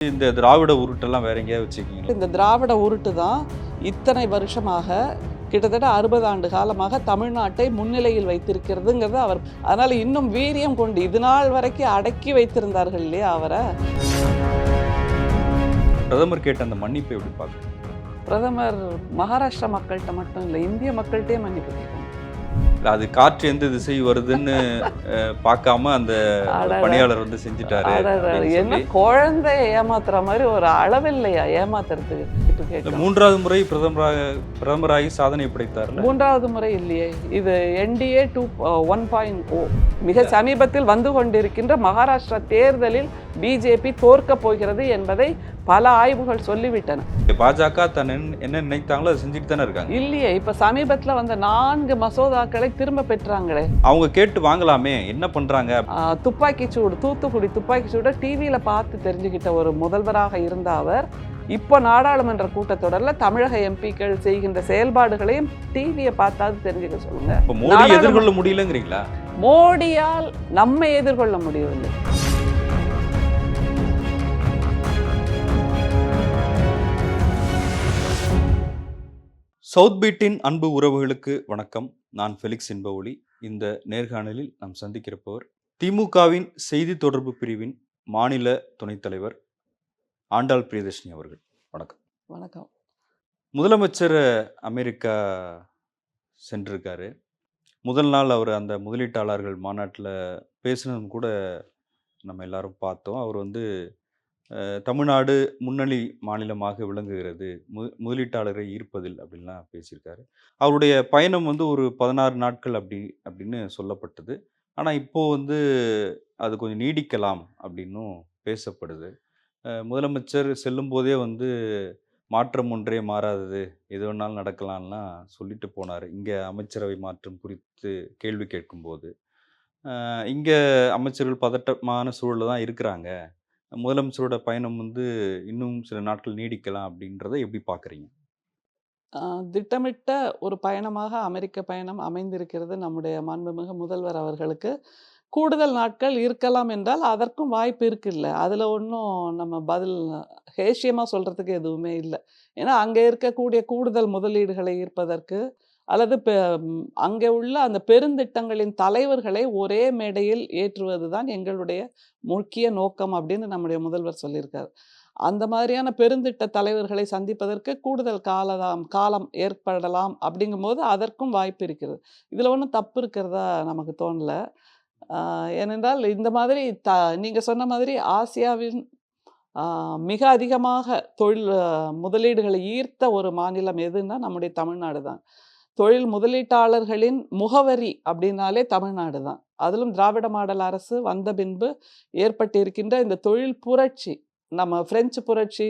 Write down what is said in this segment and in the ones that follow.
இந்த திராவிட உருட்டெல்லாம் வேற எங்கேயாவது வச்சுருக்கீங்களா? இந்த திராவிட உருட்டு தான் இத்தனை வருஷமாக கிட்டத்தட்ட அறுபது ஆண்டு காலமாக தமிழ்நாட்டை முன்னிலையில் வைத்திருக்கிறதுங்கிறது அவர். அதனால் இன்னும் வீரியம் கொண்டு இது நாள் வரைக்கும் அடக்கி வைத்திருந்தார்கள் இல்லையா அவரை? பிரதமர் கேட்ட அந்த மன்னிப்பை எப்படி பார்க்குறீங்க? பிரதமர் மகாராஷ்டிரா மக்கள்கிட்ட மட்டும் இல்லை இந்திய மக்கள்கிட்டே மன்னிப்பு அது காற்று எந்த திசை வருதுன்னு பார்க்காம அந்த. பணியாளர் வந்து செஞ்சுட்டாரு என்ன சொல்லி. குழந்தைய ஏமாத்துற மாதிரி ஒரு அளவில்லையா ஏமாத்துறதுக்கு. மூன்றாவது முறை பிரதமராக பிரதமராகி சாதனை படைத்தார்ல மூன்றாவது முறை இல்லையே இது NDA two one point O மிக சமீபத்தில் வந்து கொண்டிருக்கின்ற மகாராஷ்டிரா தேர்தலில் பிஜேபி தோற்கப் போகிறது என்பதை பல ஆய்வுகள் சொல்லிவிட்டன. பாஜக தன் என்ன- நினைத்தாங்களோ அதை செஞ்சுட்டு தானே இருக்காங்க. இல்லையே இப்ப சமீபத்துல வந்த நான்கு மசோதாக்களை திரும்ப பெற்றாங்களே. அவங்க கேட்டு வாங்கலாமே என்ன பண்றாங்க? துப்பாக்கி சூடு தூத்துக்குடி துப்பாக்கி சூடை டிவியில பார்த்து தெரிஞ்சுக்கிட்ட ஒரு முதல்வராக இருந்த அவர் இப்போ நாடாளுமன்ற கூட்டத்தொடரில் தமிழக எம்பிக்கள் செய்கின்ற செயல்பாடுகளையும் டிவியை பார்த்தாவது தெரிஞ்சுக்க சொல்லுங்க. எதிர்கொள்ள முடியலங்கிறீங்களா? மோடியால் நம்மை எதிர்கொள்ள முடியவில்லை. சவுத் பீட்டின் அன்பு உறவுகளுக்கு வணக்கம். நான் ஃபெலிக்ஸ் இன்பஒளி இந்த நேர்காணலில் நாம் சந்திக்கிறப்பவர் திமுகவின் செய்தி தொடர்பு பிரிவின் மாநில துணைத் தலைவர் ஆண்டாள் பிரியதர்ஷினி அவர்கள். வணக்கம். வணக்கம். முதலமைச்சர் அமெரிக்கா சென்றிருக்காரு. முதல் நாள் அவர் அந்த முதலீட்டாளர்கள் மாநாட்டில் பேசினதும் கூட நம்ம எல்லாரும் பார்த்தோம். அவர் வந்து தமிழ்நாடு முன்னணி மாநிலமாக விளங்குகிறது. மு முதலீட்டாளரை ஈர்ப்பதில் அப்படின்லாம் பேசியிருக்காரு. அவருடைய பயணம் வந்து ஒரு பதினாறு நாட்கள் அப்படி அப்படின்னு சொல்லப்பட்டது. ஆனால் இப்போது வந்து அது கொஞ்சம் நீடிக்கலாம் அப்படின்னும் பேசப்படுது. முதலமைச்சர் செல்லும் போதே வந்து மாற்றம் ஒன்றே மாறாதது. எது வேணாலும் நடக்கலாம்லாம் சொல்லிட்டு போனார். இங்கே அமைச்சரவை மாற்றம் குறித்து கேள்வி கேட்கும்போது. இங்கே அமைச்சர்கள் பதட்டமான சூழலில் தான் இருக்கிறாங்க. முதலமைச்சரோட பயணம் வந்து இன்னும் சில நாட்கள் நீடிக்கலாம் அப்படின்றத எப்படி பார்க்குறீங்க? திட்டமிட்ட ஒரு பயணமாக அமெரிக்க பயணம் அமைந்திருக்கிறது நம்முடைய மாண்புமிகு முதல்வர் அவர்களுக்கு. கூடுதல் நாட்கள் இருக்கலாம் என்றால் அதற்கும் வாய்ப்பு இருக்குல்ல. அதில் ஒன்றும் நம்ம பதில் ஹேஷியமாக சொல்கிறதுக்கு எதுவுமே இல்லை. ஏன்னா அங்கே இருக்கக்கூடிய கூடுதல் முதலீடுகளை ஈர்ப்பதற்கு அல்லது பெ அங்கே உள்ள அந்த பெருந்திட்டங்களின் தலைவர்களை ஒரே மேடையில் ஏற்றுவது தான் எங்களுடைய முக்கிய நோக்கம் அப்படின்னு நம்முடைய முதல்வர் சொல்லியிருக்கார். அந்த மாதிரியான பெருந்திட்ட தலைவர்களை சந்திப்பதற்கு கூடுதல் காலதாம் காலம் ஏற்படலாம் அப்படிங்கும்போது அதற்கும் வாய்ப்பு இருக்கிறது. இதில் ஒன்றும் தப்பு இருக்கிறதா நமக்கு தோணல. ஏனென்றால் இந்த மாதிரி த நீங்கள் சொன்ன மாதிரி ஆசியாவின் மிக அதிகமாக தொழில் முதலீடுகளை ஈர்த்த ஒரு மாநிலம் எதுன்னா நம்முடைய தமிழ்நாடு தான். தொழில் முதலீட்டாளர்களின் முகவரி அப்படின்னாலே தமிழ்நாடு தான் அதிலும் திராவிட மாடல் அரசு வந்த பின்பு ஏற்பட்டிருக்கின்ற இந்த தொழில் புரட்சி நம்ம பிரெஞ்சு புரட்சி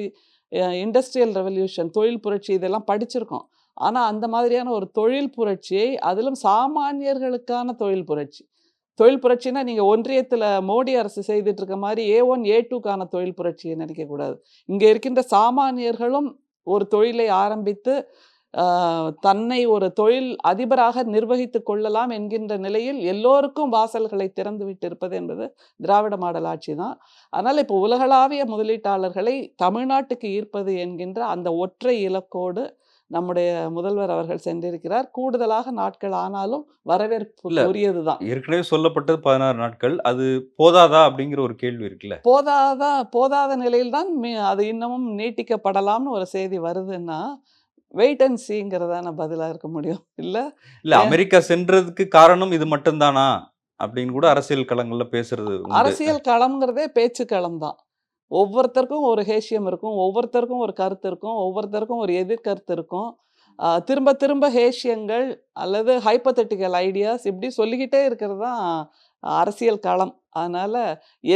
இண்டஸ்ட்ரியல் ரெவல்யூஷன் தொழில் புரட்சி இதெல்லாம் படிச்சிருக்கோம். ஆனால் அந்த மாதிரியான ஒரு தொழில் புரட்சியை அதிலும் சாமானியர்களுக்கான தொழில் புரட்சி. தொழில் புரட்சினா நீங்கள் ஒன்றியத்தில் மோடி அரசு செய்துட்டு இருக்க மாதிரி ஏ ஒன் ஏ டூக்கான தொழில் புரட்சியை நினைக்கக்கூடாது இங்கே இருக்கின்ற சாமானியர்களும் ஒரு தொழிலை ஆரம்பித்து தன்னை ஒரு தொழில் அதிபராக நிர்வகித்து கொள்ளலாம் என்கின்ற நிலையில் எல்லோருக்கும் வாசல்களை திறந்து விட்டு இருப்பது என்பது திராவிட மாடல் ஆட்சி தான். அதனால் இப்போ உலகளாவிய முதலீட்டாளர்களை தமிழ்நாட்டுக்கு ஈர்ப்பது என்கின்ற அந்த ஒற்றை இலக்கோடு நம்முடைய முதல்வர் அவர்கள் சென்றிருக்கிறார். கூடுதலாக நாட்கள் ஆனாலும் வரவேற்பு இல்ல. உரியது தான். ஏற்கனவே சொல்லப்பட்டது பதினாறு நாட்கள். அது போதாதா அப்படிங்கிற ஒரு கேள்வி இருக்குல்ல? போதாத போதாத நிலையில்தான் அது இன்னமும் நீட்டிக்கப்படலாம்னு ஒரு செய்தி வருதுன்னா வெயிட் அண்ட் சீங்கிறதான பதிலாக இருக்க முடியும். இல்லை? இல்ல அமெரிக்கா சென்றதுக்கு காரணம் இது மட்டும்தானா? அப்படின்னு கூட அரசியல் களங்கள்ல பேசுறது. அரசியல் களம்ங்கிறதே பேச்சு களம் தான் ஒவ்வொருத்தருக்கும் ஒரு ஹேஷியம் இருக்கும் ஒவ்வொருத்தருக்கும் ஒரு கருத்து இருக்கும் ஒவ்வொருத்தருக்கும் ஒரு எதிர்கருத்து இருக்கும். திரும்ப திரும்ப ஹேஷியங்கள் அல்லது ஹைப்பத்தட்டிக்கல் ஐடியாஸ் இப்படி சொல்லிக்கிட்டே இருக்கிறது தான் அரசியல் களம். அதனால்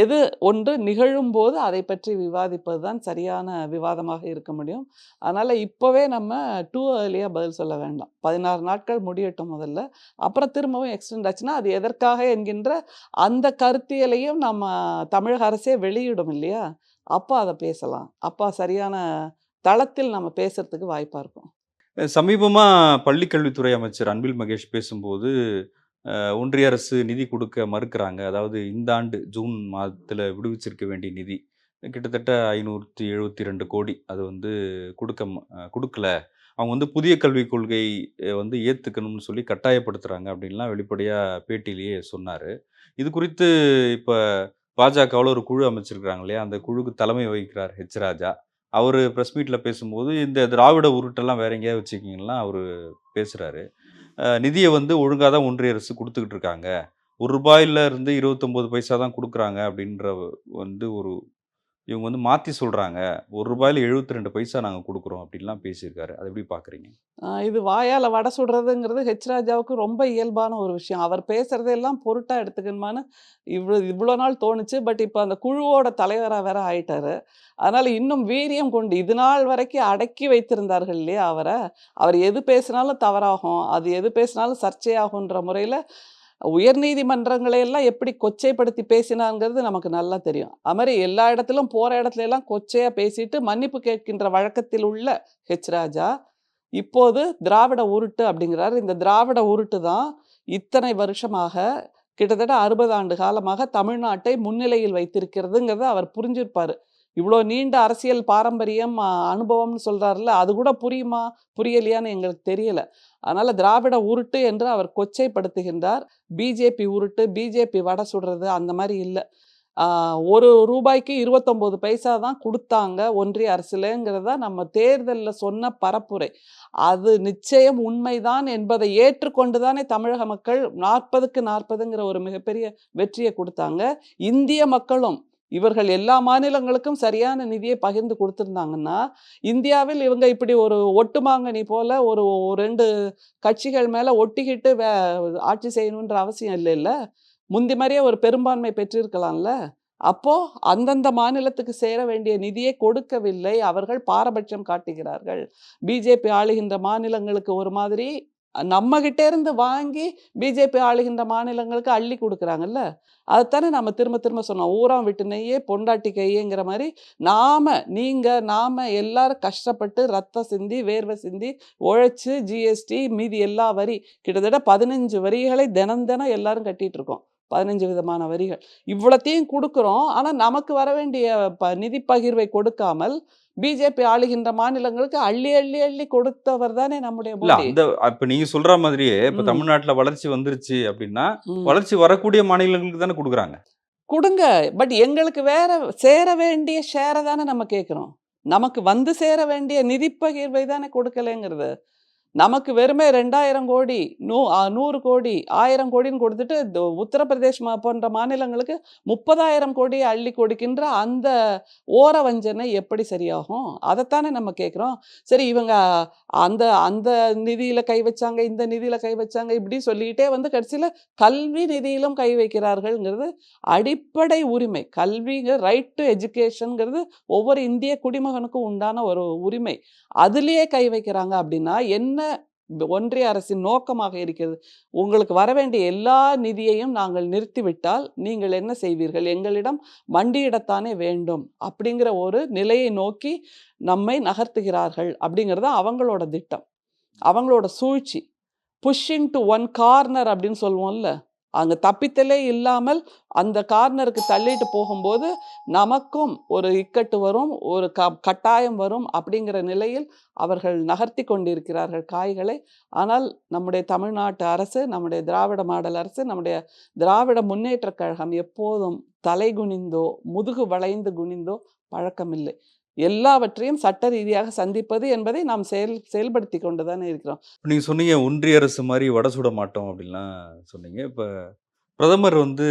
எது ஒன்று நிகழும்போது அதை பற்றி விவாதிப்பது தான் சரியான விவாதமாக இருக்க முடியும். அதனால் இப்போவே நம்ம டூ ஏர்லியாக பதில் சொல்ல வேண்டாம். பதினாறு நாட்கள் முடியட்டும் முதல்ல. அப்புறம் திரும்பவும் எக்ஸ்டெண்ட் ஆச்சுன்னா அது எதற்காக என்கின்ற அந்த கருத்தியலையும் நம்ம தமிழக அரசே வெளியிடும் இல்லையா? அப்போ அதை பேசலாம். அப்போ சரியான தளத்தில் நம்ம பேசுறதுக்கு வாய்ப்பாக இருக்கும். சமீபமாக பள்ளிக்கல்வித்துறை அமைச்சர் அன்பில் மகேஷ் பேசும்போது ஒன்றிய அரசு நிதி கொடுக்க மறுக்கிறாங்க. அதாவது இந்த ஆண்டு ஜூன் மாதத்தில் விடுவிச்சிருக்க வேண்டிய நிதி. கிட்டத்தட்ட 572 கோடி அது வந்து கொடுக்க கொடுக்கல. அவங்க வந்து புதிய கல்விக் கொள்கை வந்து ஏற்றுக்கணும்னு சொல்லி கட்டாயப்படுத்துகிறாங்க அப்படின்லாம் வெளிப்படையாக பேட்டியிலேயே சொன்னார். இது குறித்து இப்போ பாஜகவில் ஒரு குழு அமைச்சிருக்கிறாங்க இல்லையா? அந்த குழுக்கு தலைமை வகிக்கிறார் ஹெச் ராஜா. அவர் ப்ரெஸ் மீட்டில் பேசும்போது, இந்த திராவிட உருட்டெல்லாம் வேற எங்கேயாவது வச்சுக்கிங்கன்னா அவர் பேசுகிறாரு நிதியை வந்து ஒழுங்காக தான் ஒன்றிய அரசு கொடுத்துக்கிட்டு இருக்காங்க. ஒரு 1 இருந்து 29 பைசா தான் கொடுக்குறாங்க அப்படின்ற வந்து ஒரு இவங்க வந்து மாற்றி சொல்கிறாங்க ஒரு ரூபாயில் எழுபத்தி ரெண்டு பைசா நாங்கள் கொடுக்குறோம் அப்படின்லாம் பேசியிருக்காரு. அதை எப்படி பார்க்குறீங்க? இது வாயால் வடை சுடுறதுங்கிறது ஹெச் ராஜாவுக்கு ரொம்ப இயல்பான ஒரு விஷயம். அவர் பேசுறதெல்லாம் பொருட்டாக எடுத்துக்கணுமான்னு இவ்வளோ இவ்வளோ நாள் தோணுச்சு. பட் இப்போ அந்த குழுவோட தலைவராக வேற ஆயிட்டாரு. அதனால் இன்னும் வீரியம் கொண்டு இது நாள் வரைக்கும் அடக்கி வைத்திருந்தார்கள் இல்லையா அவரை அவர் எது பேசினாலும் தவறாகும். அது எது பேசினாலும் சர்ச்சையாகுன்ற முறையில் உயர்நீதிமன்றங்களை எல்லாம் எப்படி கொச்சைப்படுத்தி பேசினாங்கிறது நமக்கு நல்லா தெரியும். அது மாதிரி எல்லா இடத்திலும் போகிற இடத்துல எல்லாம் கொச்சையாக பேசிட்டு மன்னிப்பு கேட்கின்ற வழக்கத்தில் உள்ள ஹெச் ராஜா, இப்போது திராவிட உருட்டு அப்படிங்கிறாரு. இந்த திராவிட உருட்டு தான் இத்தனை வருஷமாக கிட்டத்தட்ட 60 ஆண்டு காலமாக தமிழ்நாட்டை முன்னிலையில் வைத்திருக்கிறதுங்கிறத அவர் புரிஞ்சிருப்பாரு. இவ்வளோ நீண்ட அரசியல் பாரம்பரியம், அனுபவம்னு சொல்கிறாருல்ல அது கூட புரியுமா? புரியலையான்னு எங்களுக்கு தெரியல. அதனால திராவிட உருட்டு என்று அவர் கொச்சைப்படுத்துகின்றார். பிஜேபி உருட்டு, பிஜேபி வடை சுடுறது அந்த மாதிரி இல்லை ஒரு ரூபாய்க்கு இருபத்தொம்போது பைசா தான் கொடுத்தாங்க ஒன்றிய அரசுலங்கிறத தான் நம்ம தேர்தலில் சொன்ன பரப்புரை. அது நிச்சயம் உண்மைதான் என்பதை ஏற்றுக்கொண்டு தானே தமிழக மக்கள் 40க்கு 40ங்கிற ஒரு மிகப்பெரிய வெற்றியை கொடுத்தாங்க இந்திய மக்களும் இவர்கள் எல்லா மாநிலங்களுக்கும் சரியான நிதியை பகிர்ந்து கொடுத்துருந்தாங்கன்னா இந்தியாவில் இவங்க இப்படி ஒரு ஒட்டுமாங்கனி போல ஒரு ரெண்டு கட்சிகள் மேலே ஒட்டிக்கிட்டு வே ஆட்சி செய்யணுன்ற அவசியம் இல்லைல்ல. முந்தி மாதிரியே ஒரு பெரும்பான்மை பெற்றிருக்கலாம்ல. அப்போ அந்தந்த மாநிலத்துக்கு சேர வேண்டிய நிதியை கொடுக்கவில்லை. அவர்கள் பாரபட்சம் காட்டுகிறார்கள். பிஜேபி ஆளுகின்ற மாநிலங்களுக்கு ஒரு மாதிரி, நம்மகிட்ட இருந்து வாங்கி பிஜேபி ஆளுகின்ற மாநிலங்களுக்கு அள்ளி கொடுக்குறாங்கல்ல அதத்தானே நம்ம திரும்ப திரும்ப சொன்னோம். "ஊராம் விட்டு நெய்யே பொண்டாட்டி கையேங்கிற" மாதிரி நாம, நீங்க, நாம எல்லாரும் கஷ்டப்பட்டு ரத்தம் சிந்தி, வேர்வை சிந்தி, உழைச்சு ஜிஎஸ்டி மீதி எல்லா வரி கிட்டத்தட்ட 15 வரிகளை தினம் தினம் எல்லாரும் கட்டிட்டு இருக்கோம். 15 விதமான வரிகள். இவ்வளத்தையும் குடுக்குறோம். ஆனா நமக்கு வர வேண்டிய ப நிதி பகிர்வை கொடுக்காமல், பிஜேபி ஆளுகின்ற மாநிலங்களுக்கு அள்ளி, அள்ளி, அள்ளி கொடுத்தவர் தானே நம்முடைய. அந்த இப்ப நீங்க சொல்ற மாதிரியே இப்ப. தமிழ்நாட்டுல வளர்ச்சி வந்துருச்சு அப்படின்னா. வளர்ச்சி வரக்கூடிய மாநிலங்களுக்கு தானே குடுக்குறாங்க. குடுங்க. பட் எங்களுக்கு வேற சேர வேண்டிய ஷேர தானே நம்ம கேட்கிறோம். நமக்கு வந்து சேர வேண்டிய நிதி பகிர்வை தானே கொடுக்கலைங்கிறது. நமக்கு வெறுமே 2000 கோடி, நூ நூறு கோடி, ஆயிரம் கோடின்னு கொடுத்துட்டு உத்தரப்பிரதேஷ் போன்ற மாநிலங்களுக்கு முப்பதாயிரம் கோடியை அள்ளி கொடுக்கின்ற அந்த ஓர வஞ்சனை எப்படி சரியாகும்? அதைத்தானே நம்ம கேட்குறோம் சரி இவங்க அந்த அந்த நிதியில் கை வச்சாங்க, இந்த நிதியில் கை வச்சாங்க, இப்படி சொல்லிக்கிட்டே வந்து கடைசியில் கல்வி நிதியிலும் கை வைக்கிறார்கள்ங்கிறது அடிப்படை உரிமை. கல்விங்க ரைட் டு எஜுகேஷனுங்கிறது ஒவ்வொரு இந்திய குடிமகனுக்கும் உண்டான ஒரு உரிமை. அதுலேயே கை வைக்கிறாங்க அப்படின்னா, என்ன ஒன்றிய அரசின் நோக்கமாக இருக்கிறது? உங்களுக்கு வரவேண்டிய எல்லா நிதியையும் நாங்கள் நிறுத்திவிட்டால், நீங்கள் என்ன செய்வீர்கள்? எங்களிடம் மண்டியிடத்தானே வேண்டும். அப்படிங்கிற ஒரு நிலையை நோக்கி நம்மை நகர்த்துகிறார்கள். அப்படிங்கிறது அவங்களோட திட்டம். அவங்களோட சூழ்ச்சி. புஷ்ஷிங் டு ஒன் கார்னர் அப்படின்னு சொல்லுவோம்ல. அங்கே தப்பித்தலே இல்லாமல் அந்த கார்னருக்கு தள்ளிட்டு போகும்போது, நமக்கும் ஒரு இக்கட்டு வரும், ஒரு க கட்டாயம் வரும் அப்படிங்கிற நிலையில் அவர்கள் நகர்த்தி கொண்டிருக்கிறார்கள் காய்களை. ஆனால் நம்முடைய தமிழ்நாட்டு அரசு, நம்முடைய திராவிட மாடல் அரசு, நம்முடைய திராவிட முன்னேற்றக் கழகம் எப்போதும் தலை குனிந்தோ, முதுகு வளைந்து குனிந்தோ பழக்கமில்லை. எல்லாவற்றையும் சட்ட ரீதியாக சந்திப்பது என்பதை நாம் செயல் செயல்படுத்திக் கொண்டு தானே இருக்கிறோம். நீங்கள் சொன்னீங்க ஒன்றிய அரசு மாதிரி வடை சுட மாட்டோம் அப்படின்லாம் சொன்னீங்க. இப்போ பிரதமர் வந்து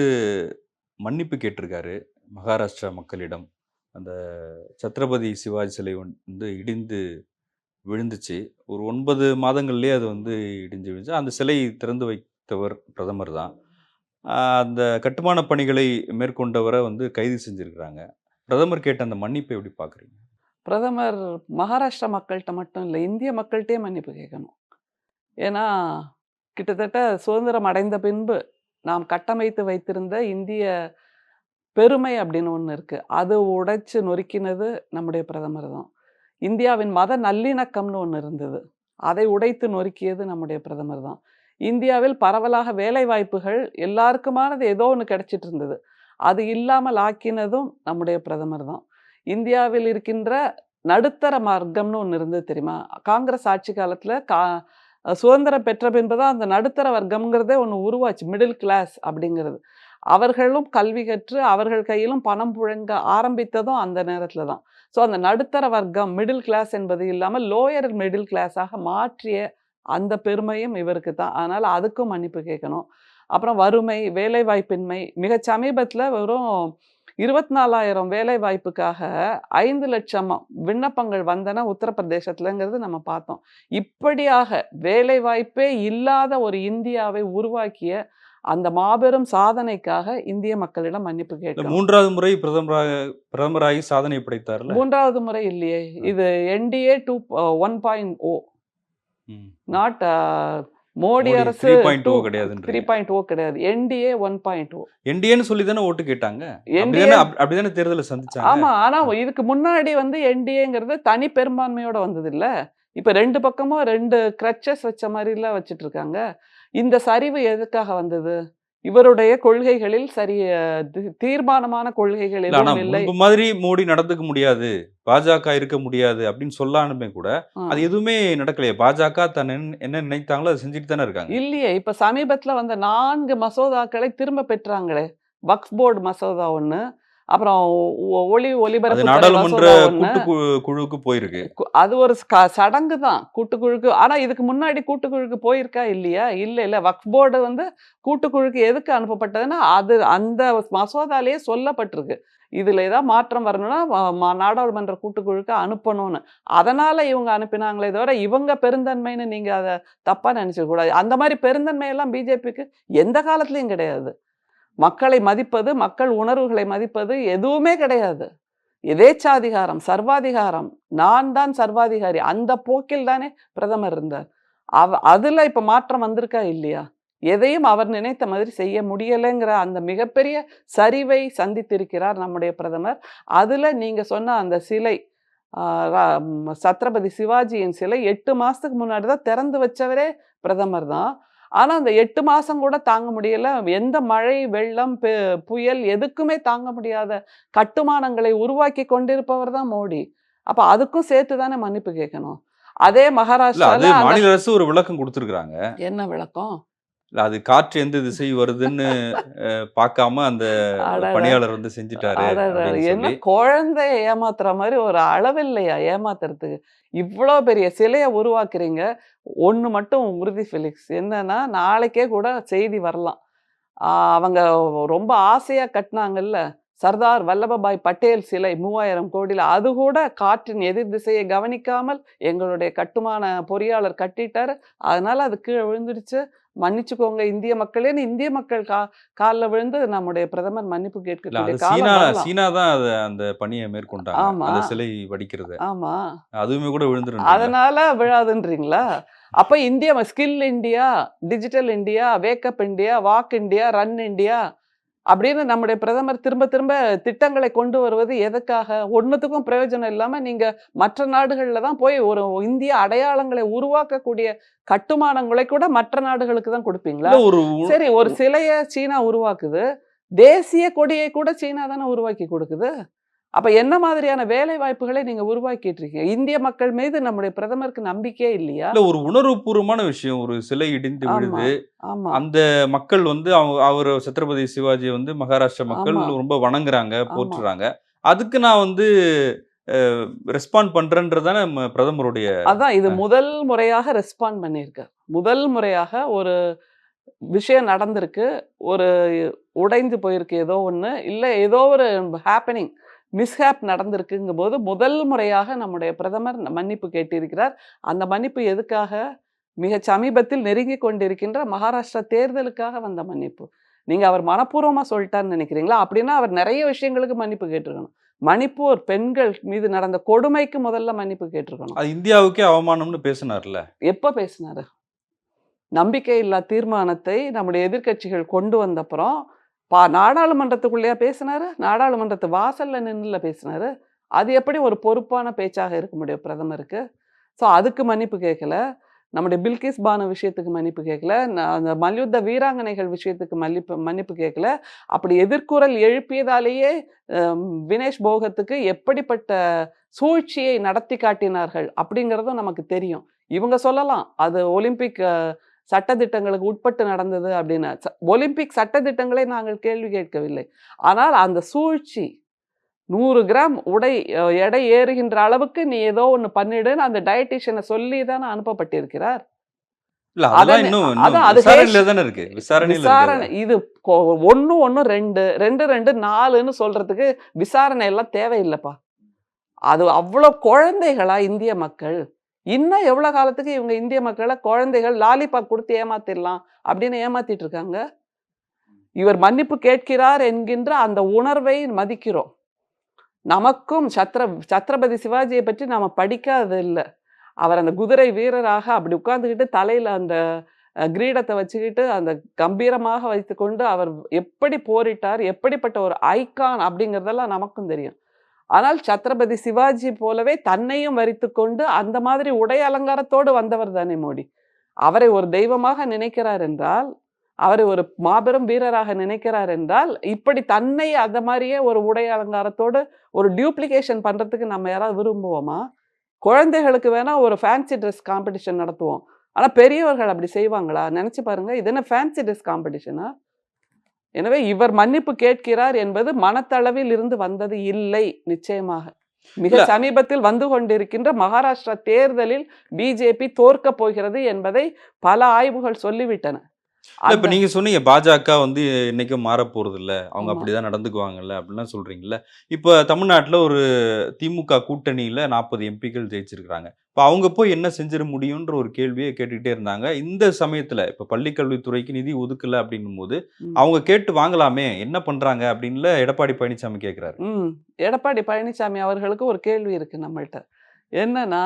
மன்னிப்பு கேட்டிருக்காரு மகாராஷ்டிரா மக்களிடம். அந்த சத்ரபதி சிவாஜி சிலை வந்து இடிந்து விழுந்துச்சு. ஒரு ஒன்பது மாதங்கள்லேயே அது வந்து இடிஞ்சு விழுந்துச்சு. அந்த சிலை திறந்து வைத்தவர் பிரதமர் தான். அந்த கட்டுமான பணிகளை மேற்கொண்டவரை வந்து கைது செஞ்சுருக்கிறாங்க பிரதமர் கேட்ட அந்த மன்னிப்பை எப்படி பார்க்குறீங்க? பிரதமர் மகாராஷ்டிரா மக்கள்கிட்ட மட்டும் இல்லை இந்திய மக்கள்கிட்டே மன்னிப்பு கேட்கணும். ஏன்னா, கிட்டத்தட்ட சுதந்திரம் அடைந்த பின்பு நாம் கட்டமைத்து வைத்திருந்த இந்திய பெருமை அப்படின்னு ஒன்று இருக்குது அது உடைச்சு நொறுக்கினது நம்முடைய பிரதமர் தான். இந்தியாவின் மத நல்லிணக்கம்னு ஒன்று இருந்தது. அதை உடைத்து நொறுக்கியது நம்முடைய பிரதமர் தான். இந்தியாவில் பரவலாக வேலைவாய்ப்புகள் எல்லாருக்குமானது ஏதோ ஒன்று கிடைச்சிட்டு இருந்தது. அது இல்லாமல் ஆக்கினதும் நம்முடைய பிரதமர் தான். இந்தியாவில் இருக்கின்ற நடுத்தர மார்க்கம்னு ஒன்று இருந்தது தெரியுமா? காங்கிரஸ் ஆட்சி காலத்தில் கா சுதந்திரம் பெற்ற பின்பு தான் அந்த நடுத்தர வர்க்கம்ங்கிறதே ஒன்று உருவாச்சு. மிடில் கிளாஸ் அப்படிங்கிறது. அவர்களும் கல்வி கற்று அவர்கள் கையிலும் பணம் புழங்க ஆரம்பித்ததும் அந்த நேரத்தில் தான். ஸோ அந்த நடுத்தர வர்க்கம், மிடில் கிளாஸ் என்பது இல்லாமல் லோயர் மிடில் கிளாஸாக மாற்றிய அந்த பெருமையும் இவருக்கு தான். அதனால் அதுக்கும் மன்னிப்பு கேட்கணும். அப்புறம் வறுமை, வேலைவாய்ப்பின்மை மிகச் சமீபத்துல வெறும் 24,000 வேலைவாய்ப்புக்காக 5,00,000 விண்ணப்பங்கள் வந்தன உத்தரப்பிரதேசத்துலங்கிறது நம்ம பார்த்தோம். இப்படியாக வேலைவாய்ப்பே இல்லாத ஒரு இந்தியாவை உருவாக்கிய அந்த மாபெரும் சாதனைக்காக இந்திய மக்களிடம் மன்னிப்பு கேட்கிறோம். 3வது முறை பிரதமராக பிரதமராகி சாதனை படைத்தார்ல? 3வது முறை இல்லையே. இது என்டிஏ டூ அ 1.0 ம். நாட் மோடி அரசு 3.0 டூ கிடையாதுன்றீங்க. 3.0 கிடையாது. என்டிஏ 1.0 என்டிஏன்னு சொல்லி தானே ஓட்டு கேட்டாங்க. என்டிஏ அப்படிதானே அப் அப்படிதானே தேர்தல சந்திச்சாங்க. ஆமா. ஆனா. இதுக்கு முன்னாடி வந்து என்டிஏங்கிறது தனி பெரும்பான்மையோட வந்ததுல்ல. இப்ப 2 பக்கமும் 2 கிரட்சஸ் வச்ச மாரில்ல வச்சுட்டு இருக்காங்க. இந்த சரிவு எதுக்காக வந்தது? இவருடைய கொள்கைகளில் சரி அ தி தீர்மானமான கொள்கைகள் எதுவும் இல்லை. மாதிரி மோடி நடந்துக்க முடியாது. பாஜக இருக்க முடியாது அப்படின்னு சொல்லாலுமே கூட. அது எதுவுமே நடக்கலையே. பாஜக தன் என் என்ன நினைத்தாங்களோ அத செஞ்சுட்டு தானே இருக்காங்க. இல்லையே. இப்ப சமீபத்துல வந்த 4 மசோதாக்களை திரும்ப பெற்றாங்களே. வக்ஃப் போர்டு மசோதா ஒண்ணு. அப்புறம் ஒளி அது ஒலிபரப்புத்துறை நாடாளுமன்ற குழுவுக்கு போயிருக்கு. அது ஒரு சடங்கு தான். கூட்டுக்குழுக்கு ஆனா இதுக்கு முன்னாடி கூட்டுக்குழுக்கு போயிருக்கா இல்லையா? இல்ல இல்ல. வக்ஃப் போர்டு வந்து கூட்டுக்குழுக்கு எதுக்கு அனுப்பப்பட்டதுன்னா, அது அந்த மசோதாலயே சொல்லப்பட்டிருக்கு. இதுல ஏதாவது மாற்றம் வரணும்னா நாடாளுமன்ற கூட்டுக்குழுக்கு அனுப்பணும்னு. அதனால இவங்க அனுப்பினாங்களே தவிர, இவங்க பெருந்தன்மைன்னு நீங்க அத தப்பா நெனச்சுக்க கூடாது. அந்த மாரி பெருந்தன்மை எல்லாம் பிஜேபிக்கு எந்த காலத்துலயும் கிடையாது. மக்களை மதிப்பது, மக்கள் உணர்வுகளை மதிப்பது எதுவுமே கிடையாது. எதேச்சாதிகாரம், சர்வாதிகாரம். நான் தான் சர்வாதிகாரி. அந்த போக்கில் தானே பிரதமர் இருந்தார். அவ அதுல இப்போ மாற்றம் வந்திருக்கா இல்லையா? எதையும் அவர் நினைத்த மாதிரி செய்ய முடியலைங்கிற அந்த மிகப்பெரிய சரிவை சந்தித்திருக்கிறார் நம்முடைய பிரதமர். அதுல நீங்க சொன்ன அந்த சிலை சத்ரபதி சிவாஜியின் சிலை எட்டு மாசத்துக்கு முன்னாடி தான் திறந்து வச்சவரே பிரதமர் தான். ஆனா அந்த 8 மாசம் கூட தாங்க முடியல. எந்த மழை, வெள்ளம், புயல் எதுக்குமே தாங்க முடியாத கட்டுமானங்களை உருவாக்கி கொண்டிருப்பவர் தான் மோடி. அப்ப அதுக்கும் சேர்த்து தானே மன்னிப்பு கேட்கணும். அதே அந்த மாநில அரசு ஒரு விளக்கம் குடுத்திருக்காங்க. என்ன விளக்கம்? அது காற்று எந்த திசை வருதுன்னு பார்க்காம அந்த! பணியாளர் வந்து செஞ்சுட்டாரு என்ன. குழந்தைய ஏமாத்துற மாரி ஒரு அளவில்லையா ஏமாத்துறதுக்கு? இவ்ளோ பெரிய சிலைய உருவாக்குறீங்க. ஒண்ணு மட்டும் உறுதி ஃபெலிக்ஸ். என்னன்னா, நாளைக்கே கூட செய்தி வரலாம். அவங்க ரொம்ப ஆசையா கட்டுனாங்கல்ல. சர்தார் வல்லபபாய் பட்டேல் சிலை 3000 கோடில அது கூட காற்றின் எதிர் திசையை கவனிக்காமல் எங்களுடைய கட்டுமான பொறியாளர் கட்டிட்டாரு. அதனால அது கீழ விழுந்துடுச்சு. மன்னிச்சுக்கோங்க இந்திய மக்களேன்னு இந்திய மக்கள் கா கால்ல விழுந்து நம்முடைய பிரதமர் மன்னிப்பு கேட்கக்கூடிய சீனா. சீனா தான் அத அந்த பணிய மேற்கொண்டாங்க. ஆமா. அந்த சிலை வடிக்கிறத. ஆமா. அதுவுமே கூட விழுந்துருன்றீங்களா? அதனால விழாதுன்றீங்களா? அப்ப India skill India, digital India, wake up India, walk India, run India அப்படின்னு நம்முடைய பிரதமர் திரும்ப திரும்ப திட்டங்களை கொண்டு வருவது எதுக்காக? ஒண்ணுத்துக்கும் பிரயோஜனம் இல்லாம நீங்க மற்ற நாடுகள்ல தான் போய் ஒரு இந்திய அடையாளங்களை உருவாக்கக்கூடிய கட்டுமானங்களை கூட மற்ற நாடுகளுக்கு தான் குடுப்பீங்களா? சரி ஒரு சிலைய சீனா உருவாக்குது. தேசிய கொடியை கூட சீனா தானே உருவாக்கி குடுக்குது. அப்ப என்ன மாதிரியான வேலை வாய்ப்புகளை நீங்க உருவாக்கிட்டு இருக்கீங்க? இந்திய மக்கள் மீது நம்முடைய பிரதமருக்கு நம்பிக்கையே இல்லையா? இல்ல ஒரு உணர்வுபூர்வமான விஷயம். ஒரு சிலை இடிந்து விழுது. அந்த மக்கள் வந்து அவ அவரு சத்ரபதி சிவாஜிய வந்து மகாராஷ்டிரா மக்கள். ரொம்ப வணங்குறாங்க. போற்றுறாங்க. அதுக்கு நான் வந்து ரெஸ்பாண்ட் பண்றேன்றது தானே நம்ம பிரதமருடைய அதான் இது. முதல் முறையாக ரெஸ்பாண்ட் பண்ணியிருக்கார். முதல் முறையாக ஒரு விஷயம் நடந்திருக்கு. ஒரு உடைந்து போயிருக்கு ஏதோ ஒண்ணு. இல்ல ஏதோ ஒரு ஹேப்பனிங் மிஸ்ஹேப் நடந்திருக்குங்கும்போது, முதல் முறையாக நம்முடைய பிரதமர் மன்னிப்பு கேட்டிருக்கிறார். அந்த மன்னிப்பு எதுக்காக? மிகச் சமீபத்தில் நெருங்கிக் கொண்டிருக்கின்ற மகாராஷ்டிரா தேர்தலுக்காக வந்த மன்னிப்பு. நீங்க அவர் மனப்பூர்வமா சொல்லிட்டார்ன்னு நினைக்கிறீங்களா? அப்படின்னா அவர் நெறைய விஷயங்களுக்கு மன்னிப்பு கேட்டிருக்கணும். மணிப்பூர் பெண்கள் மீது நடந்த கொடுமைக்கு முதல்ல மன்னிப்பு கேட்டிருக்கணும். அது இந்தியாவுக்கே அவமானம்னு பேசினார்ல. எப்ப பேசினாரு? நம்பிக்கையில்லா தீர்மானத்தை நம்முடைய எதிர்க்கட்சிகள் கொண்டு வந்தப்புறம், பா நாடாளுமன்றத்துக்குள்ளேயா பேசினாரு? நாடாளுமன்றத்து வாசலில் நின்றுல பேசினாரு. அது எப்படி ஒரு பொறுப்பான பேச்சாக இருக்க முடியும் பிரதமருக்கு? ஸோ அதுக்கு மன்னிப்பு கேட்கல. நம்முடைய பில்கிஸ் பானு விஷயத்துக்கு மன்னிப்பு கேட்கல அந்த மல்யுத்த வீராங்கனைகள் விஷயத்துக்கு மன்னிப்பு மன்னிப்பு கேட்கல அப்படி எதிர்குரல் எழுப்பியதாலேயே வினேஷ் போகத்துக்கு எப்படிப்பட்ட சூழ்ச்சியை நடத்தி காட்டினார்கள் அப்படிங்கிறதும் நமக்கு தெரியும் இவங்க சொல்லலாம் அது ஒலிம்பிக் அஹ், சட்டதிட்டங்களுக்கு உட்பட்டு நடந்தது அப்படின்னு. ஒலிம்பிக் சட்டதிட்டங்களை நாங்கள் கேள்வி கேட்கவில்லை. ஆனால் அந்த சூழ்ச்சி நூறு கிராம் உடை எடை ஏறுகின்ற அளவுக்கு நீ ஏதோ ஒன்று பண்ணிடுன்னு அந்த டயட்டிஷியனை சொல்லி தானே அனுப்பப்பட்டிருக்கிறார். விசாரணை இது ஒன்று ஒன்று ரெண்டு ரெண்டு ரெண்டு நாலுன்னு சொல்றதுக்கு விசாரணை எல்லாம் தேவையில்லைப்பா. அது அவ்வளோ குழந்தைகளா இந்திய மக்கள் இன்னும் எவ்வளோ காலத்துக்கு இவங்க இந்திய மக்களை குழந்தைகள் லாலிபாப் கொடுத்து ஏமாத்திடலாம் அப்படின்னு ஏமாத்திட்டு இருக்காங்க இவர் மன்னிப்பு கேட்கிறார் என்கின்ற அந்த உணர்வை மதிக்கிறோம். நமக்கும் சத்ர சத்ரபதி சிவாஜியை பற்றி நாம் படிக்காதது இல்லை. அவர் அந்த குதிரை வீரராக அப்படி உட்காந்துக்கிட்டு தலையில் அந்த கிரீடத்தை வச்சுக்கிட்டு அந்த கம்பீரமாக வைத்துக்கொண்டு அவர் எப்படி போரிட்டார் எப்படிப்பட்ட ஒரு ஐக்கான் அப்படிங்கிறதெல்லாம் நமக்கும் தெரியும். ஆனால் சத்ரபதி சிவாஜி போலவே தன்னையும் வரித்துக்கொண்டு அந்த மாதிரி உடை அலங்காரத்தோடு வந்தவர் தானே மோடி. அவரை ஒரு தெய்வமாக நினைக்கிறார் என்றால் அவரை ஒரு மாபெரும் வீரராக நினைக்கிறார் என்றால் இப்படி தன்னை அந்த மாதிரியே ஒரு உடை அலங்காரத்தோடு ஒரு டியூப்ளிகேஷன் பண்ணுறதுக்கு நம்ம யாராவது விரும்புவோமா? குழந்தைகளுக்கு வேணால் ஒரு ஃபேன்சி ட்ரெஸ் காம்படிஷன் நடத்துவோம். ஆனால் பெரியவர்கள் அப்படி செய்வாங்களா? நினச்சி பாருங்கள் இது என்ன ஃபேன்சி ட்ரெஸ் காம்படிஷனா எனவே இவர் மன்னிப்பு கேட்கிறார் என்பது மனத்தளவில் இருந்து வந்தது இல்லை நிச்சயமாக மிக. சமீபத்தில் வந்து கொண்டிருக்கின்ற மகாராஷ்டிரா தேர்தலில் பிஜேபி தோற்க போகிறது என்பதை பல ஆய்வுகள் சொல்லிவிட்டன இப்ப நீங்க சொன்னீங்க பாஜக வந்து என்னைக்கும் மாற போறது இல்ல அவங்க. அப்படிதான் நடந்துக்குவாங்கல்ல அப்படிலாம் சொல்றீங்கல்ல. இப்ப தமிழ்நாட்டுல ஒரு திமுக கூட்டணியில நாற்பது எம்பிக்கள் ஜெயிச்சிருக்காங்க இப்ப அவங்க போய் என்ன செஞ்சிட முடியும்ன்ற ஒரு கேள்வியை கேட்டுக்கிட்டே இருந்தாங்க. இந்த சமயத்துல இப்ப பள்ளிக்கல்வித்துறைக்கு நிதி ஒதுக்கல அப்படின்னும் போது. அவங்க கேட்டு வாங்கலாமே என்ன பண்றாங்க அப்படின்ல எடப்பாடி பழனிசாமி கேக்குறாரு. ம். எடப்பாடி பழனிசாமி அவர்களுக்கு ஒரு கேள்வி இருக்கு நம்மள்ட்ட. என்னன்னா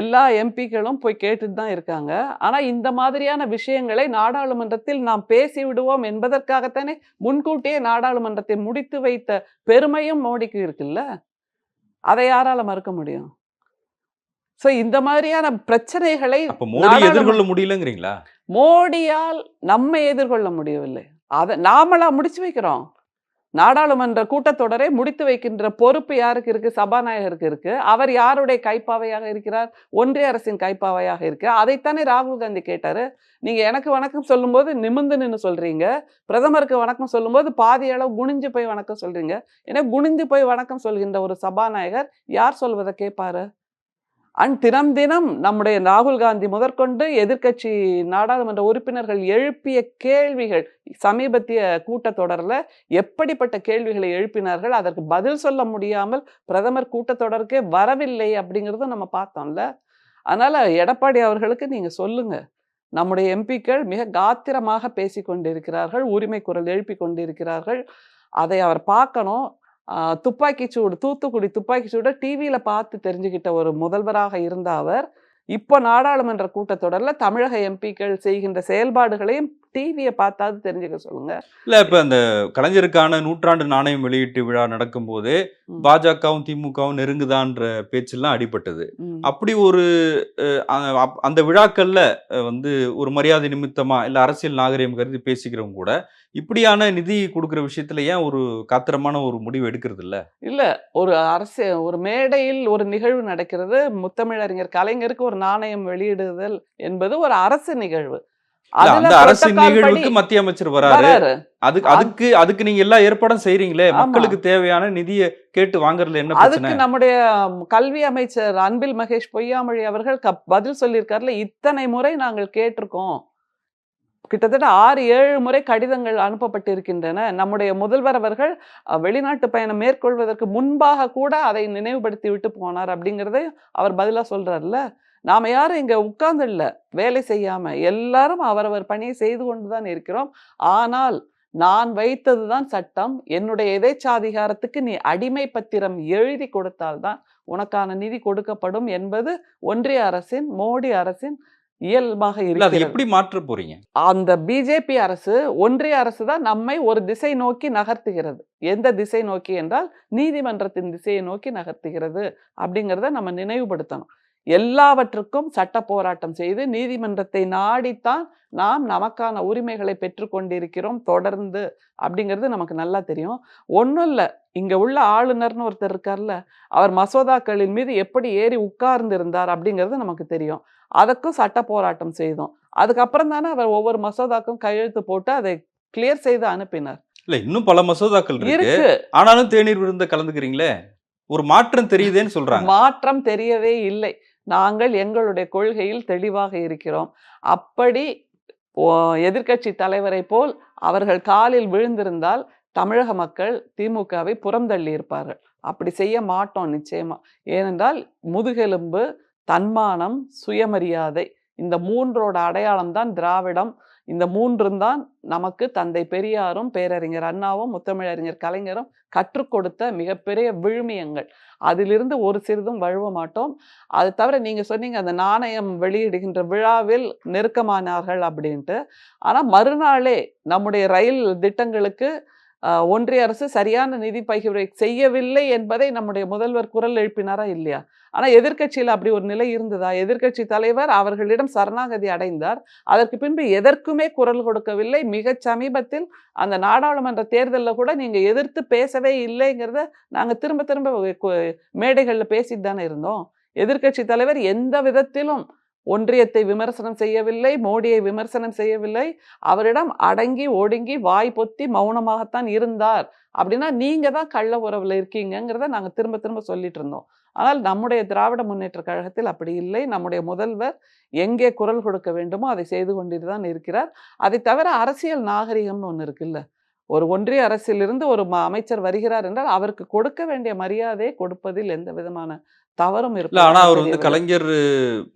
எல்லா எம்பிக்களும் போய் கேட்டுட்டு தான் இருக்காங்க. ஆனா இந்த மாதிரியான விஷயங்களை நாடாளுமன்றத்தில் நாம் பேசி விடுவோம் என்பதற்காகத்தானே முன்கூட்டியே நாடாளுமன்றத்தை முடித்து வைத்த பெருமையும் மோடிக்கு இருக்குல்ல? அதை யாரால மறுக்க முடியும்? சோ இந்த மாதிரியான பிரச்சனைகளை எதிர்கொள்ள முடியலங்கிறீங்களா? மோடியால் நம்மை எதிர்கொள்ள முடியவில்லை. அதை நாமளா முடிச்சு வைக்கிறோம். நாடாளுமன்ற கூட்டத்தொடரை முடித்து வைக்கின்ற பொறுப்பு யாருக்கு இருக்கு? சபாநாயகருக்கு இருக்கு. அவர் யாருடைய கைப்பாவையாக இருக்கிறார்? ஒன்றிய அரசின் கைப்பாவையாக இருக்கு அதைத்தானே ராகுல் காந்தி கேட்டாரு. நீங்க எனக்கு வணக்கம் சொல்லும்போது நிமிந்து நின்று சொல்றீங்க. பிரதமருக்கு வணக்கம் சொல்லும்போது பாதி அளவு குனிஞ்சு போய் வணக்கம் சொல்றீங்க. ஏன்னா குனிஞ்சு போய் வணக்கம் சொல்கின்ற ஒரு சபாநாயகர் யார் சொல்வதை கேட்பாரு அண்ட் தினம் தினம் நம்முடைய ராகுல் காந்தி முதற்கொண்டு எதிர்க்கட்சி நாடாளுமன்ற உறுப்பினர்கள் எழுப்பிய கேள்விகள் சமீபத்திய கூட்டத்தொடரில் எப்படிப்பட்ட கேள்விகளை எழுப்பினார்கள் அதற்கு பதில் சொல்ல முடியாமல் பிரதமர் கூட்டத்தொடருக்கே வரவில்லை அப்படிங்கிறத நம்ம பார்த்தோம்ல. அதனால் எடப்பாடி அவர்களுக்கு நீங்கள் சொல்லுங்கள் நம்முடைய எம்பிக்கள் மிக காத்திரமாக பேசி கொண்டிருக்கிறார்கள் உரிமை குரல் எழுப்பி கொண்டிருக்கிறார்கள் அதை அவர் பார்க்கணும். துப்பாக்கி சூடு தூத்துக்குடி துப்பாக்கி சூடை டிவியில் பார்த்து தெரிஞ்சுக்கிட்ட ஒரு முதல்வராக இருந்த அவர் இப்போ நாடாளுமன்ற கூட்டத்தொடரில் தமிழக எம்பிக்கள் செய்கின்ற செயல்பாடுகளையும் டிவியை பார்த்தாது தெரிஞ்சுக்க சொல்லுங்க. இல்ல இப்ப அந்த கலைஞருக்கான நூற்றாண்டு நாணயம் வெளியீட்டு விழா நடக்கும் போதே. பாஜகவும் திமுகவும் நெருங்குதான்ற பேச்செல்லாம் அடிபட்டது. அப்படி ஒரு அந்த விழாக்கள்ல வந்து ஒரு மரியாதை நிமித்தமா இல்ல அரசியல் நாகரிகம் கருதி பேசிக்கிறவங்க கூட இப்படியான நிதி கொடுக்கிற விஷயத்துல ஏன் ஒரு காத்திரமான ஒரு முடிவு எடுக்கிறது இல்ல இல்ல ஒரு அரசு ஒரு மேடையில் ஒரு நிகழ்வு நடக்கிறது. முத்தமிழறிஞர் கலைஞருக்கு ஒரு நாணயம் வெளியிடுதல் என்பது ஒரு அரசு நிகழ்வு. அந்த அரசு நிகழ்வுக்கு மத்திய அமைச்சர் வராரு. அதுக்கு அதுக்கு அதுக்கு நீங்க எல்லா ஏற்பாடும் செய்றீங்களே. மக்களுக்கு தேவையான நிதியை கேட்டு வாங்குறதுல என்ன அதுக்கு நம்முடைய கல்வி அமைச்சர் அன்பில் மகேஷ் பொய்யாமொழி அவர்கள் பதில் சொல்லியிருக்காருல இத்தனை முறை நாங்கள் கேட்டிருக்கோம். கிட்டத்தட்ட ஆறு ஏழு முறை கடிதங்கள் அனுப்பப்பட்டிருக்கின்றன. நம்முடைய முதல்வர் அவர்கள் வெளிநாட்டு பயணம் மேற்கொள்வதற்கு முன்பாக கூட அதை நினைவுபடுத்தி விட்டு போனார் அப்படிங்கறதை அவர் பதிலா சொல்றாருல்ல. நாம யாரும் இங்க உட்கார்ந்து இல்ல வேலை செய்யாம. எல்லாரும் அவரவர் பணியை செய்து கொண்டுதான் இருக்கிறோம். ஆனால் நான் வைத்ததுதான் சட்டம். என்னுடைய எதேச்சாதிகாரத்துக்கு நீ அடிமை பத்திரம் எழுதி கொடுத்தால்தான் உனக்கான நிதி கொடுக்கப்படும் என்பது ஒன்றிய அரசின் மோடி அரசின் இயல்பாக இருக்கிறது. எப்படி மாற்ற போறீங்க? அந்த பிஜேபி அரசு ஒன்றிய அரசு தான் நம்மை ஒரு திசை நோக்கி நகர்த்துகிறது. எந்த திசை நோக்கி என்றால் நீதிமன்றத்தின் திசையை நோக்கி நகர்த்துகிறது. அப்படிங்கிறத நம்ம நினைவுபடுத்தணும். எல்லாவற்றுக்கும் சட்ட போராட்டம் செய்து நீதிமன்றத்தை நாடித்தான் நாம் நமக்கான உரிமைகளை பெற்றுக்கொண்டிருக்கிறோம் தொடர்ந்து அப்படிங்கிறது நமக்கு நல்லா தெரியும். ஒன்றும் இல்லை இங்க உள்ள ஆளுநர்னு ஒருத்தர் இருக்கார்ல அவர் மசோதாக்களின் மீது எப்படி ஏறி உட்கார்ந்து இருந்தார் அப்படிங்கிறது நமக்கு தெரியும். அதுக்கும் சட்ட போராட்டம் செய்தோம். அதுக்கப்புறம் தானே அவர் ஒவ்வொரு மசோதாக்கும் கையெழுத்து போட்டு அதை கிளியர் செய்து அனுப்பினார். இல்ல இன்னும் பல மசோதாக்கள் இருக்கு. ஆனாலும் தேநீர் விருந்த கலந்துக்கிறீங்களே? ஒரு மாற்றம் தெரியுதேன்னு சொல்றாங்க. மாற்றம் தெரியவே இல்லை. நாங்கள் எங்களுடைய கொள்கையில் தெளிவாக இருக்கிறோம். அப்படி எதிர்கட்சி தலைவரை போல் அவர்கள் காலில் விழுந்திருந்தால் தமிழக மக்கள் திமுகவை புறந்தள்ளி இருப்பார்கள். அப்படி செய்ய மாட்டோம் நிச்சயமா. ஏனென்றால் முதுகெலும்பு தன்மானம் சுயமரியாதை இந்த மூன்றோட அடையாளம் தான் திராவிடம். இந்த மூன்றும் தான் நமக்கு தந்தை பெரியாரும் பேரறிஞர் அண்ணாவும் முத்தமிழறிஞர் கலைஞரும் கற்றுக் கொடுத்த மிகப்பெரிய விழுமியங்கள். அதிலிருந்து ஒரு சிறிதும் வழுவ மாட்டோம். அது தவிர நீங்க சொன்னீங்க அந்த நாணயம் வெளியிடுகின்ற விழாவில் நெருக்கமானார்கள் அப்படின்ட்டு. ஆனா மறுநாளே நம்முடைய ரயில் திட்டங்களுக்கு ஒன்றிய அரசு சரியான நிதி பகிர்வை செய்யவில்லை என்பதை நம்முடைய முதல்வர் குரல் எழுப்பினாரா இல்லையா? ஆனால் எதிர்க்கட்சியில் அப்படி ஒரு நிலை இருந்ததா? எதிர்க்கட்சி தலைவர் அவர்களிடம் சரணாகதி அடைந்தார். அதற்கு பின்பு எதற்குமே குரல் கொடுக்கவில்லை. மிக சமீபத்தில் அந்த நாடாளுமன்ற தேர்தலில் கூட நீங்கள் எதிர்த்து பேசவே இல்லைங்கிறத நாங்கள் திரும்ப திரும்ப மேடைகளில் பேசிட்டு தானே இருந்தோம். எதிர்க்கட்சி தலைவர் எந்த விதத்திலும் ஒன்றியத்தை விமர்சனம் செய்யவில்லை மோடியை விமர்சனம் செய்யவில்லை. அவரிடம் அடங்கி ஒடுங்கி வாய் பொத்தி மௌனமாகத்தான் இருந்தார். அப்படின்னா நீங்க தான் கள்ள உறவுல இருக்கீங்கிறத நாங்க திரும்ப திரும்ப சொல்லிட்டு இருந்தோம். ஆனால் நம்முடைய திராவிட முன்னேற்ற கழகத்தில் அப்படி இல்லை. நம்முடைய முதல்வர் எங்கே குரல் கொடுக்க வேண்டுமோ அதை செய்து கொண்டிட்டு தான் இருக்கிறார். அதை தவிர அரசியல் நாகரிகம்னு ஒன்று இருக்குல்ல. ஒரு ஒன்றிய அரசிலிருந்து ஒரு அமைச்சர் வருகிறார் என்றால் அவருக்கு கொடுக்க வேண்டிய மரியாதையை கொடுப்பதில் எந்த விதமான தவறும் இல்ல ஆனா அவர் வந்து. கலைஞர்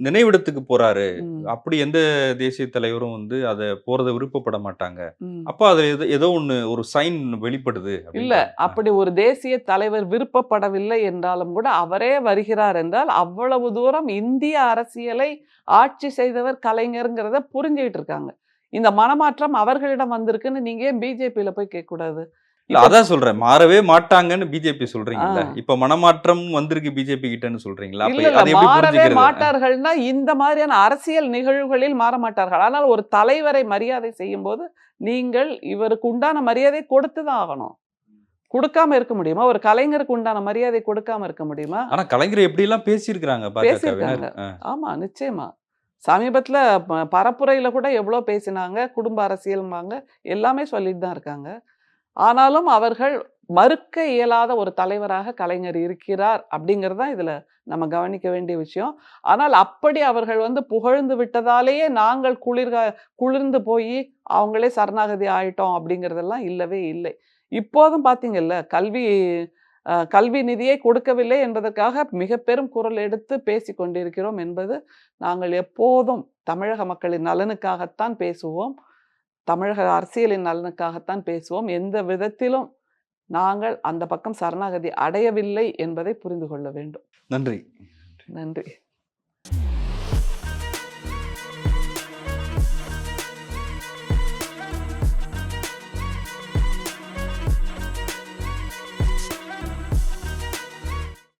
நினைவிடத்துக்கு போறாரு அப்படி எந்த தேசிய தலைவரும் வந்து அதை போறதை விருப்பப்பட மாட்டாங்க. அப்ப அது ஏதோ- ஒண்ணு ஒரு சைன் வெளிப்படுது இல்ல. அப்படி ஒரு தேசிய தலைவர் விருப்பப்படவில்லை என்றாலும் கூட அவரே வருகிறார் என்றால் அவ்வளவு தூரம் இந்திய அரசியலை ஆட்சி செய்தவர் கலைஞருங்கிறத புரிஞ்சுக்கிட்டு இருக்காங்க இந்த மனமாற்றம் அவர்களிடம் வந்திருக்குன்னு நீங்க ஏன் பிஜேபியில போய் கேட்க கூடாது இல்ல அதான் சொல்றேன். மாறவே மாட்டாங்கன்னு பிஜேபி சொல்றீங்கல்ல. ஆ. இப்ப மனமாற்றம் வந்திருக்கு பிஜேபி கிட்டன்னு சொல்றீங்களா? மாறவே மாட்டார்கள்னா இந்த மாதிரியான அரசியல் நிகழ்வுகளில் மாற மாட்டார்கள். ஆனால் ஒரு தலைவரை மரியாதை செய்யும் போது நீங்கள் இவருக்கு உண்டான மரியாதை கொடுத்துதான் ஆகணும். கொடுக்காம இருக்க முடியுமா? ஒரு கலைஞருக்கு உண்டான மரியாதை கொடுக்காம இருக்க முடியுமா? ஆனா கலைஞர் எப்படி எல்லாம் பேசியிருக்கிறாங்க பேசியிருக்காங்க. ஆமா நிச்சயமா. சமீபத்தில் ப- கூட எவ்வளோ பேசினாங்க குடும்ப அரசியல்பாங்க எல்லாமே சொல்லிட்டு தான் இருக்காங்க. ஆனாலும் அவர்கள் மறுக்க இயலாத ஒரு தலைவராக கலைஞர் இருக்கிறார் அப்படிங்கிறது தான் இதில் நம்ம கவனிக்க வேண்டிய விஷயம். ஆனால் அப்படி அவர்கள் வந்து புகழ்ந்து விட்டதாலேயே நாங்கள் குளிர்க குளிர்ந்து போய் அவங்களே சரணாகதி ஆயிட்டோம் அப்படிங்கிறதெல்லாம் இல்லவே இல்லை. இப்போதும் பார்த்தீங்கல்ல கல்வி கல்வி நிதியை கொடுக்கவில்லை என்பதற்காக மிக பெரும் குரல் எடுத்து பேசி கொண்டிருக்கிறோம் என்பது நாங்கள் எப்போதும் தமிழக மக்களின் நலனுக்காகத்தான் பேசுவோம். தமிழக அரசியலின் நலனுக்காகத்தான் பேசுவோம். எந்த விதத்திலும் நாங்கள் அந்த பக்கம் சரணாகதி அடையவில்லை என்பதை புரிந்து கொள்ள வேண்டும். நன்றி. நன்றி.